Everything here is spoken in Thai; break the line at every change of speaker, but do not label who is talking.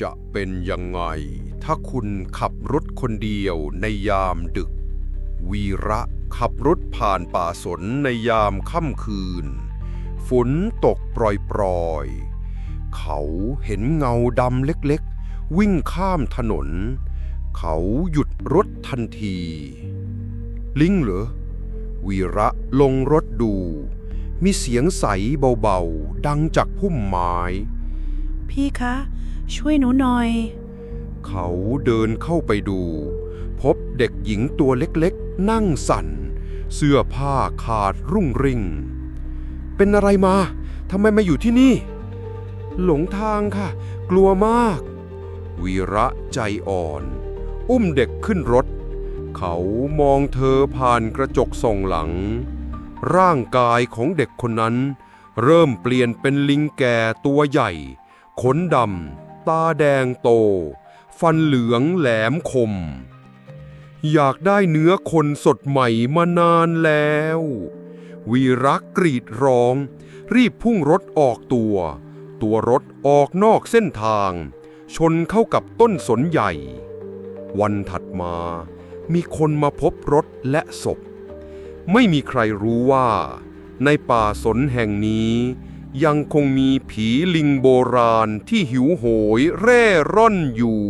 จะเป็นยังไง ถ้าคุณขับรถคนเดียวในยามดึก วีระขับรถผ่านป่าสนในยามค่ำคืน ฝนตกปรอยๆ เขาเห็นเงาดำเล็กๆ วิ่งข้ามถนน เขาหยุดรถทันที ลิงเหรอ วีระลงรถดู มีเสียงใสเบาๆ ดังจากพุ่มไม้
พี่คะ ช่วยหนูหน่อย
เขาเดินเข้าไปดู พบเด็กหญิงตัวเล็กๆ นั่งสั่น เสื้อผ้าขาดรุ่งริ่ง เป็นอะไรมาทำไมมาอยู่ที่นี่ หลงทางค่ะ กลัวมาก วีระใจอ่อน อุ้มเด็กขึ้นรถ เขามองเธอผ่านกระจกส่องหลัง ร่างกายของเด็กคนนั้น เริ่มเปลี่ยนเป็นลิงแก่ตัวใหญ่ขนดำ ตาแดงโต ฟันเหลืองแหลมคม อยากได้เนื้อคนสดใหม่มานานแล้ว วีรักกรีดร้อง รีบพุ่งรถออกตัว ตัวรถออกนอกเส้นทาง ชนเข้ากับต้นสนใหญ่ วันถัดมา มีคนมาพบรถและศพ ไม่มีใครรู้ว่า ในป่าสนแห่งนี้ ยังคงมีผีลิงโบราณที่หิวโหยเร่ร่อนอยู่